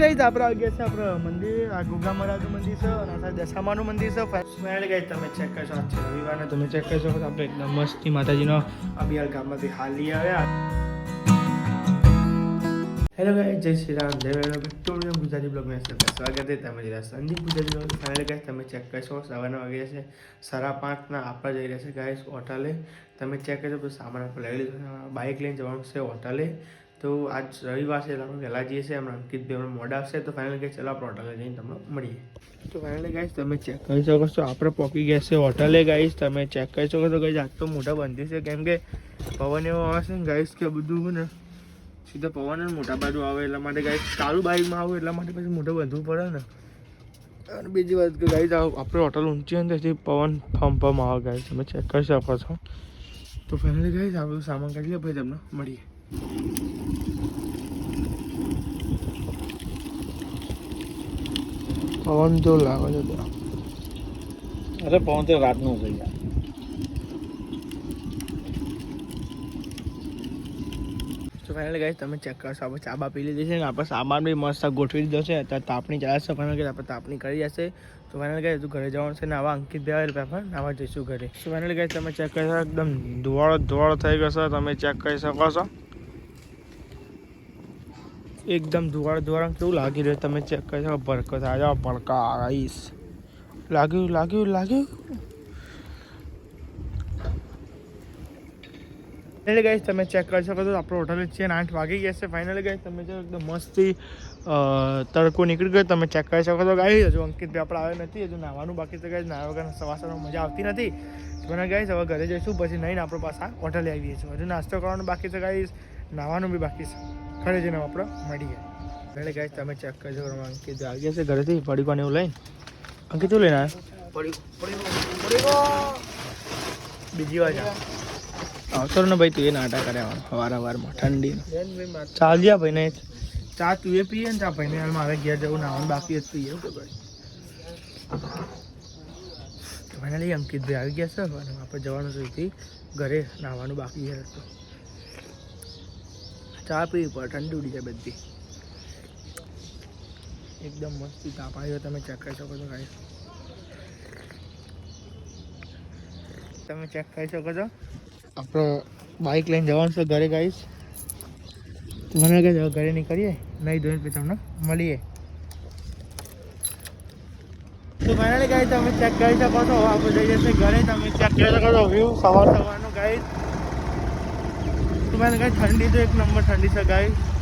ગઈ આપણે આગળ છે આપણે મંદિર. આ ગુગા મંદિર છે અને આ દશામાનું મંદિર છે. ફાઇનલી ગઈ, તમે ચેક કરશો. આજ છે રવિવારને તમે ચેક કરશો. આપણે એકદમ મસ્તી માતાજીનો અબિયાર ગામમાંથી હાલી આવ્યા. હેલો ગાઈ જય શ્રી રામ. જય વેલો વિક્ટોરિયમ ગુજરાતી બ્લોગમાં સ્વાગત છે. તમે જરા Sandeep Gujarati blog final guys તમે ચેક કરશો. સવારના વાગે છે. સાડા પાંચના આપણા જઈ રહ્યા છે ગાઈસ હોટલે તમે ચેક કરશો તો સામાન આપણે લઈ લીધો બાઇક લઈને જવાનું છે હોટલે તો આજ રવિવાર છે એટલે વહેલા જઈએ છીએ. હમણાં અંકિતભાઈ હમણાં મોડા આવશે તો ફાઇનલ ગાઈસ ચલો આપણે હોટલે જઈને તમને મળીએ. તો ફાઇનલી ગાઈશ તમે ચેક કરી શકો છો આપણે પોકી ગયા છે હોટલે ગાઈશ તમે ચેક કરી શકો છો ગાઈશ આજ તો મોઢા બંધી છે કેમ કે પવન એવો આવે છે ને ગાઈશ કે બધું ને સીધા પવન મોટા બાજુ આવે એટલા માટે ગાઈશ ચાલુ બાઈકમાં આવું એટલા માટે પછી મોઢું બંધવું પડે ને. અને બીજી વાત કે ગાઈશ આપણે હોટલ ઊંચી હોય ને તેથી પવન ફમ ફમ આવે ગાઈશ તમે ચેક કરી શકો છો. તો ફાઇનલી ગાઈશ આ બધું સામાન કાઢી લે પછી તમને મળીએ. પવન તો લાગે છે અરે પવન તો રાતનું છે યાર. ફાઇનલ ગાઈસ તમે ચેક કરશો આપણે ચાબા પી લીધી છે ને આપણે સામાન બી મસ્ત ગોઠવી દીધો છે. અત્યારે તાપણી ચલાવશે ફાઇનલ ગાઈસ આપણે તાપણી કરી જશે તો ફાઇનલ ગાઈસ તું ઘરે જવાનું છે ને આવા અંકિત બે આવે પેપર આવા જઈશું ઘરે. તો ફાઇનલ ગાઈસ તમે ચેક કરી શકો એકદમ ધોવાળો ધોવાળો થઈ ગયો છે તમે ચેક કરી શકો છો. એકદમ ધુવાળો ધુવાળો. કેવું લાગી રહ્યું તમે ચેક કરી શકો? ભડકો થાય. જાઓ ભડકા આવીશ લાગ્યું લાગ્યું લાગ્યું? ફાઇનલી ગાઈસ તમે ચેક કરી શકો છો. આપણો હોટલ છે ને આઠ વાગી ગયા છે. ફાઇનલી ગાઈસ તમે જો એકદમ મસ્તી તડકો નીકળી ગયો. તમે ચેક કરી શકો છો. ગાઈસ હજુ અંકિતભાઈ આપણે આવ્યો નથી. હજુ નાવાનું બાકી તો ગાઈસ નાવા વગર સવાર સવારમાં મજા આવતી નથી. મને ગાઈસ હવે ઘરે જઈશું. પછી નહીં આપણે પાછા હોટલે આવીએ છીએ. હજુ નાસ્તો કરવાનો બાકી છે ગાઈસ નાવાનું બી બાકી છે. ઘરે જઈને આપણે મળીએ એટલે ગાય તમે ચેક કરજો અંકિત આવી ગયા છે ઘરેથી પડીકોને એવું લઈને. અંકિત શું લઈને આવ્યો? બીજી વાર આવતો ને ભાઈ તું એ નાટા કરે સવાર સવારમાં ઠંડી ચાલ જ્યા ભાઈ ને ચા તું એ પીએ ને ચા ભાઈ ને મારે ઘેર જવું નાવાનું બાકી જ પીએ કે ભાઈ. ફાઇનલી અંકિતભાઈ આવી ગયા છે અને આપણે જવાનું છે ઘરે નાવાનું બાકી છે. ચા પીવી પડે, ઠંડી ઉડી જાય બધી. એકદમ મસ્તી તાપ આવ્યો તમે ચેક કરી શકો છો ગાઈસ તમે ચેક કરી શકો છો. આપણે બાઇક લઈને જવાનું છે ઘરે ગાઈશ મને કહે ઘરે નીકળીએ, નહીં ધોઈને પછી તમને મળીએ. તો ફાઇનલી ગાઈ તમે ચેક કરી શકો છો. આપણે જઈ જશે ઘરે. તમે ચેક કરી શકો છો. વ્યૂ સવાર સવારનું ગાઈ તો મને ઠંડી તો એક નંબર ઠંડી છે ગાઈ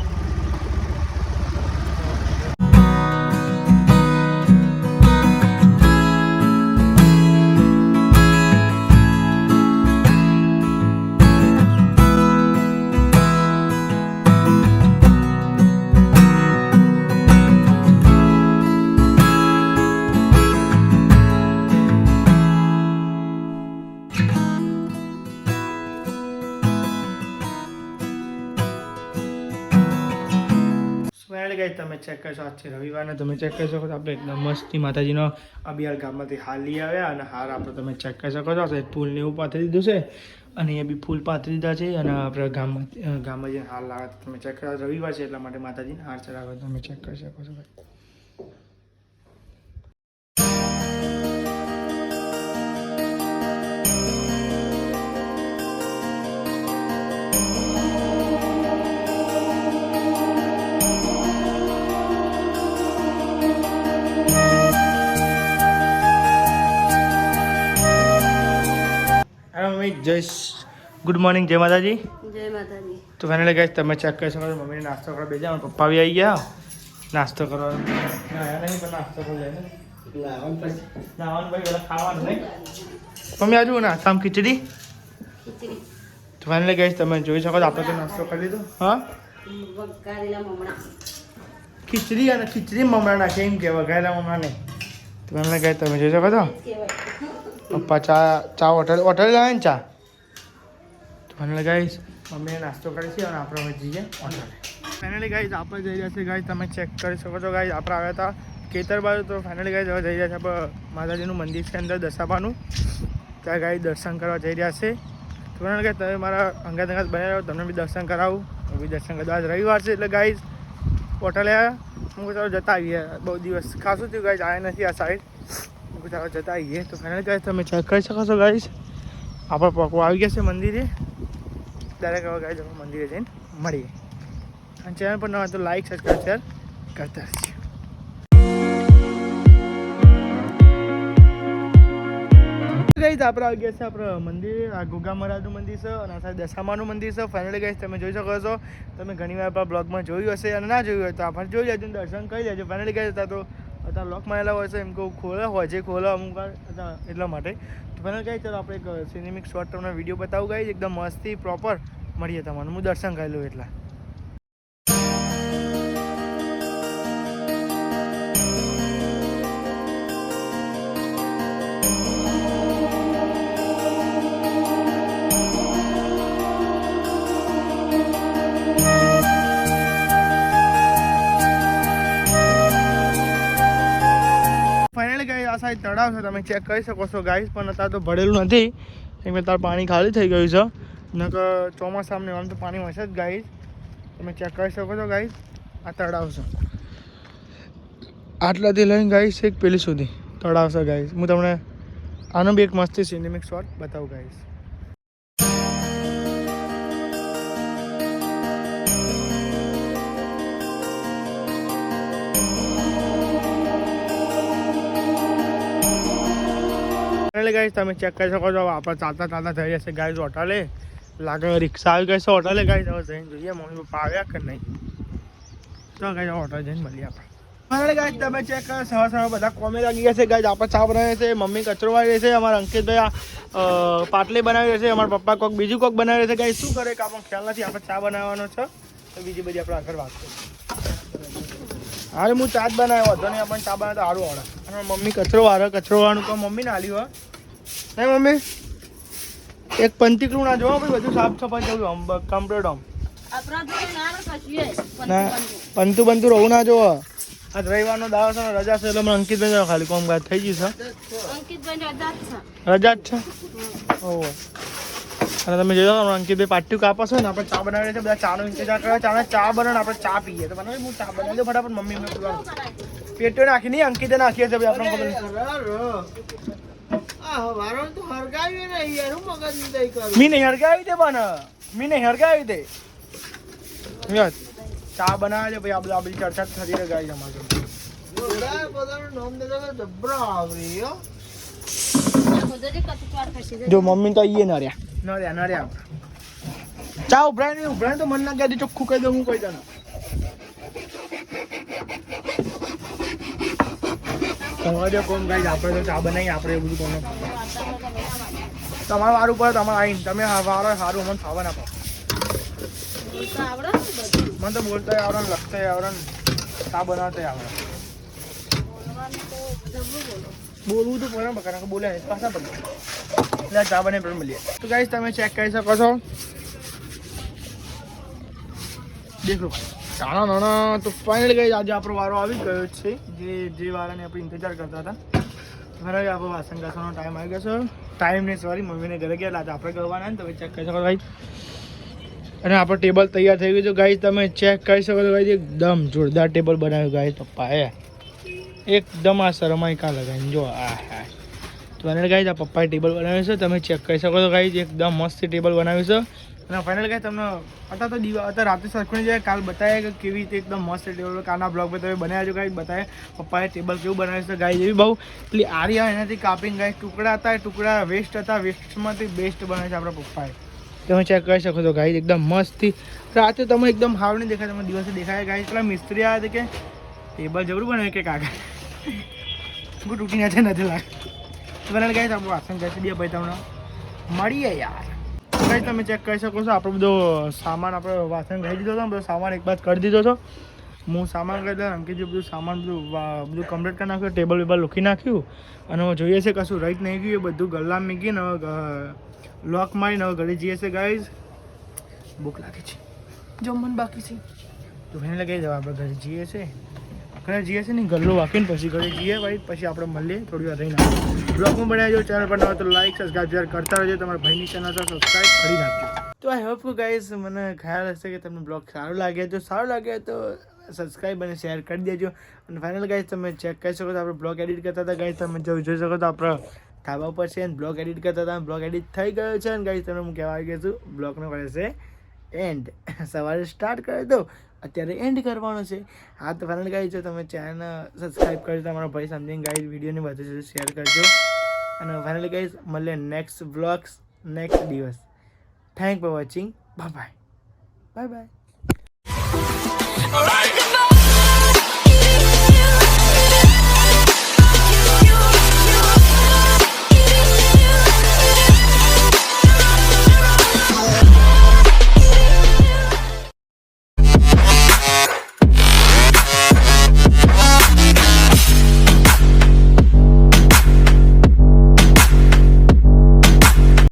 ફાઇનલી ગઈ તમે ચેક કરશો, આજ છે રવિવારને તમે ચેક કરી શકો છો. આપણે એકદમ મસ્તી માતાજીનો અબિયાર ગામમાંથી હાલી આવ્યા અને હાર આપણે તમે ચેક કરી શકો છો. આપણે ફૂલને એવું પાથરી દીધું છે અને એ બી ફૂલ પાથરી દીધા છે અને આપણે ગામમાં ગામમાં જઈને હાર લાવે તમે ચેક કરો. રવિવાર છે એટલા માટે માતાજીને હાર ચડાવે તમે ચેક કરી શકો છો, ભાઈ. જય ગુડ મોર્નિંગ જય માતાજી. જય માતાજી. તો ફાઇનલી ગાઈસ તમે ચેક કરી શકો મમ્મીને નાસ્તો કરવા બેસી જાઓ પપ્પા બી આવી ગયા. નાસ્તો કરવા નહીં પણ નાસ્તો કરી લે નાવાનું ભાઈ ખાવાનું નહીં? મમ્મી આજુ ના સામ ખીચડી? તો ફાઇનલી ગાઈસ તમે જોઈ શકો છો આપણે તો નાસ્તો કરી લીધો. હા? ખીચડી અને ખીચડી મમરા નાખે એમ કે વઘારેલા મમરા નહીં તો ફાઇનલી ગાઈસ તમે જોઈ શકો છો? પપ્પા ચા ચા હોટલ હોટલ લાવે ને ચા? ફાઇનલી ગાઈઝ અમે નાસ્તો કરીએ છીએ અને આપણે હવે જઈએ ઓનલાઈન ફાઇનલી ગાઈઝ આપણે જઈ રહ્યા છીએ ગાઈઝ તમે ચેક કરી શકો છો ગાઈઝ આપણે આવ્યા હતા ખેતર બાજુ, તો ફાઇનલી ગાઈઝ હવે જઈ રહ્યા છે આપણે માતાજીનું મંદિર છે અંદર દસાબાનું ત્યાં ગાઈઝ દર્શન કરવા જઈ રહ્યા છે. તો ફાઇનલી ગાઈસ તમે મારા અંગાત અંગાત બન્યા રહો, તમને બી દર્શન કરાવું. હું બી દર્શન કરવા આજ રવિવાર છે એટલે ગાઈઝ હોટલે હું ચાલો, જતા આવીએ. બહુ દિવસ ખાસું થયું ગાઈઝ આવ્યા નથી આ સાઈડ હું ચાલો, જતા આવીએ. તો ફાઇનલ ગાઈઝ તમે ચેક કરી શકો છો ગાઈઝ આપણે પકવા આવી ગયા છે મંદિરે. દરેક હવે ગાઈઝ આપણે મંદિરે જઈને મળીએ. અને ચેનલ પર ન તો લાઈક સબસ્ક્રાઈબ શેર કરતા રહીએ ગઈ આપણે આવી ગયા છે આપણે મંદિર. આ ગુગા મહારાજનું મંદિર છે અને આ સાથે દશામાનું મંદિર છે. ફાઇનલી ગઈ તમે જોઈ શકો છો. તમે ઘણી વાર બ્લોગમાં જોયું હશે અને ના જોયું હોય તો આપણે જોઈ લેજો દર્શન કરી લેજો. ફાઇનલી ગઈ હતા તો અત્યારે લોક મારેલા હોય છે, એમ કહું, ખોલે હોય, જે ખોલે અમુક વાર એટલા માટે. તો ફાઇનલ ગઈ ચાલો આપણે એક સિનેમિક શોર્ટ તમને વીડિયો બતાવું ગાઈ એકદમ મસ્તી પ્રોપર મળીએ તમને. હું દર્શન કરેલું એટલા. આ તળાવ છે, તમે ચેક કરી શકો છો. ગાઈસ પણ અત્યારે તો ભરેલું નથી. કેમ કે તાર પાણી ખાલી થઈ ગયું છે. નકર ચોમાસામાં આમ તો પાણી હશે જ ગાઈસ તમે ચેક કરી શકો છો ગાઈસ આ તળાવ છે. આટલાથી લઈને ગાઈસ એક પેલી સુધી. તળાવ છે ગાઈસ હું તમને આનો બી એક મસ્તી સિનેમિક શોટ બતાવું ગાઈસ એટલે ગાઈસ તમે ચેક કરી શકો છો. આપણે ચાલતા ચાલતા થઈ જશે ગાઈઝ હોટલે લાગે રિક્ષા આવી ગઈ છે હોટલે ગાઈઝ હવે જઈને જોઈએ મમ્મી પપ્પા આવ્યા કે નહીં. તો ગાઈઝ હોટલ જઈને મળીએ આપણે. ફાઇનલી તમે ચેક કરો. સવાર સવાર બધા કોમે લાગી ગયા છે ગાઈસ આપણે ચા બનાવીએ છે મમ્મી કચરો વાળી છે, અમારા અંકિતભાઈ પાટલી બનાવી છે, અમારા પપ્પા કોક બીજું કોક બનાવી છે. ગાઈસ શું કરે? કે આપણને ખ્યાલ નથી. આપણે ચા બનાવવાનો છે. તો બીજી બધી આપણે આગળ વાત કરીએ. હારે હું ચા જ બનાવ્યો હતો નહીં આપણને ચા બનાવતો સારું આવડે. અને મમ્મી કચરો વાળો કચરો વાળું કહો મમ્મીને આલ્યું હો નહીં મમ્મી? એક પંચીકરું ના જોવો ભાઈ બધું સાફ સફાઈ જવું આમ કમ્પ્લીટ આમ. ના પંતુ પંતુ રહું ના જોવો. આજ રવિવારનો દાવો છે રજા છે એટલે મને અંકિતભાઈ ખાલી કોમ કાજ થઈ ગયું છે. રજા જ છે. રજા જ છે? ઓહો. અને તમે જોઈ તો અંકિતભાઈ પાટિયું કાપા છો ને આપણે ચા બનાવીએ છીએ બધા ચાનો ઇંતજાર કરે ચાને ચા બનાવે આપણે ચા પીએ. તો બનાવી હું ચા બનાવી દઉં ફટાફટ મમ્મી મેં પેલા પેટો નાખી નહીં અંકિતે નાખીએ છે ભાઈ આપણે ખબર મી નહીં હરગાવી દે પણ. મી નહીં હરગાવી દે ચા બનાવે છે ભાઈ આ બધા બધી ચર્ચા થતી રહે ગાય જાય. જો મમ્મી તો આઈએ ના રહ્યા. ના રહ્યા ના રહ્યા ચા ઉભરાય નહીં ઉભરાય તો મન ના કહેતી ચોખ્ખું કહી દઉં, હું કહી દઉં. તમારે કોમ ગાઈ આપણે તો ચા બનાવી આપણે એવું બધું કોને તમારું વાર ઉપર તમારે આવીને તમે વારો સારું, અમને ખાવા ના પાડો. મને તો બોલતા આવડે લખતા આવડે ચા બનાવતા આવડે. બોલવું તો પડે બકા બોલે પાછા પડે એટલે આ ચા બને પણ મળીએ. તો ગાઈસ તમે ચેક કરી શકો છો. દેખો, નાના નાના, તો ફાઇનલ ગઈ આજે આપણો વારો આવી ગયો છે. જે જે વારાને આપણે ઇંતજાર કરતા હતા. ઘરે આપણો વાસણ ઘસવાનો ટાઈમ આવી ગયો છે. ટાઈમ ને સોરી મમ્મીને ઘરે ગયા આજે આપણે ગવાના ને તમે ચેક કરી શકો ભાઈ. અને આપણો ટેબલ તૈયાર થઈ ગયું છે. ગાઈ તમે ચેક કરી શકો ગાઈ એકદમ જોરદાર ટેબલ બનાવ્યું ગાઈ પપ્પાએ. એકદમ આ શરમાઈ કા લગાવીને, જો, આ હા તો ફાઇનલ ગાઈઝ આ પપ્પાએ ટેબલ બનાવ્યું છે. તમે ચેક કરી શકો છો ગાઈઝ એકદમ મસ્ત ટેબલ બનાવ્યું છે. અને ફાઇનલ ગાઈ તમને અત્યારે તો દિવા, અત્યારે રાતે સરખણી જાય, કાલ બતાવે કે કેવી રીતે એકદમ મસ્ત ટેબલ કાલના બ્લોગ પર તમે બનાવ્યા છો ગાઈઝ બતાવે પપ્પાએ ટેબલ કેવું બનાવ્યું છે ગાઈઝ એવી બહુ પેલી આરી આવે એનાથી કાપીને ગાઈઝ ટુકડા હતા ટુકડા વેસ્ટ હતા વેસ્ટમાંથી બેસ્ટ બનાવે છે આપણા પપ્પાએ. તમે ચેક કરી શકો છો ગાઈઝ એકદમ મસ્તથી. રાતે તમે એકદમ હાવ નહીં દેખાય તમે દિવસે દેખાય ગાઈઝ પેલા મિસ્ત્રી હતા કે ટેબલ જરૂર બનાવે કે કાકા? તૂટી નથી નથી લાગે. બરાબર ગાઈસ આપણું વાસણ ઘસી દઈએ ભાઈ તમને મળીએ યાર. ગાઈસ તમે ચેક કરી શકો છો આપણો બધો સામાન આપણે વાસણ ઘસી દીધો હતો બધો સામાન એક બાદ કરી દીધો હતો. હું સામાન કરી દઉં અંકિતજી બધું સામાન બધું બધું કમ્પ્લીટ કરી નાખ્યું ટેબલ વેબલ લૂકી નાખ્યું. અને હવે જોઈએ છે કશું રહી નહીં ગયું એ બધું ગલ્લા મૂકીને હવે લોક મારીને હવે ઘરે જઈએ છે ગાઈઝ ભૂખ લાગે છે. જમવાનું બાકી છે. તો એને લગાવી દેવા આપણે ઘરે જઈએ છે ઘરે જઈએ છે ને ગલ્લો વાંકીને પછી ઘરે જઈએ ભાઈ, પછી આપણે મળીએ થોડી વાર રહીને. બ્લોગમાં બનાવી જો ચેનલ પર ન હોય તો લાઈક સબસ્ક્રાઈબ શેર કરતા રહેજો. તમારા ભાઈની ચેનલ સબસ્ક્રાઈબ કરી નાખજો. તો આઈ હોપ ગાઈઝ મને ખ્યાલ હશે કે તમને બ્લોગ સારું લાગે. તો સારું લાગે તો સબસ્ક્રાઈબ અને શેર કરી દેજો. અને ફાઇનલ ગાઈઝ તમે ચેક કરી શકો તો આપણે બ્લોગ એડિટ કરતા હતા. ગાઈઝ તમે જોઈ જોઈ શકો તો આપણે ધાબા પર છે અને બ્લોગ એડિટ કરતા હતા. બ્લોગ એડિટ થઈ ગયો છે. અને ગાઈઝ તમને હું કહેવા આવી ગયો છું બ્લોગનો કરે છે. એન્ડ સવારે સ્ટાર્ટ કરી દો અત્યારે એન્ડ કરવાનો છે. હા, તો ફાઇનલ ગાઈઝ જો તમે ચેનલ સબસ્ક્રાઈબ કરજો, તમારો ભાઈ સમજીને ગાઈઝ વિડીયોને વધુ શેર કરજો. અને ફાઇનલ ગાઈઝ મળીએ નેક્સ્ટ બ્લોગ્સ નેક્સ્ટ દિવસ. Thank for watching bye bye bye bye